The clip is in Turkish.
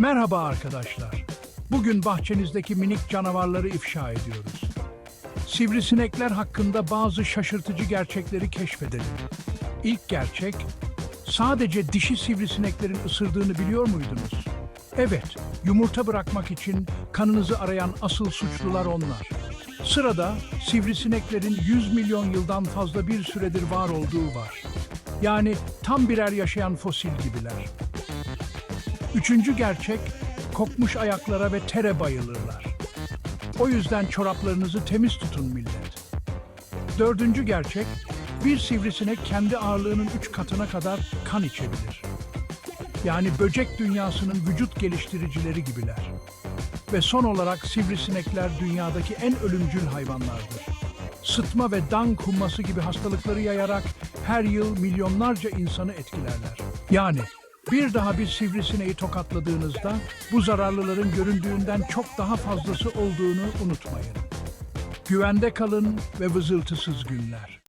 Merhaba arkadaşlar. Bugün bahçenizdeki minik canavarları ifşa ediyoruz. Sivrisinekler hakkında bazı şaşırtıcı gerçekleri keşfedelim. İlk gerçek, sadece dişi sivrisineklerin ısırdığını biliyor muydunuz? Evet, yumurta bırakmak için kanınızı arayan asıl suçlular onlar. Sırada sivrisineklerin 100 milyon yıldan fazla bir süredir var olduğu var. Yani tam birer yaşayan fosil gibiler. Üçüncü gerçek, kokmuş ayaklara ve tere bayılırlar. O yüzden çoraplarınızı temiz tutun millet. Dördüncü gerçek, bir sivrisinek kendi ağırlığının üç katına kadar kan içebilir. Yani böcek dünyasının vücut geliştiricileri gibiler. Ve son olarak sivrisinekler dünyadaki en ölümcül hayvanlardır. Sıtma ve dank humması gibi hastalıkları yayarak her yıl milyonlarca insanı etkilerler. Yani bir daha bir sivrisineği tokatladığınızda bu zararlıların göründüğünden çok daha fazlası olduğunu unutmayın. Güvende kalın ve vızıltısız günler.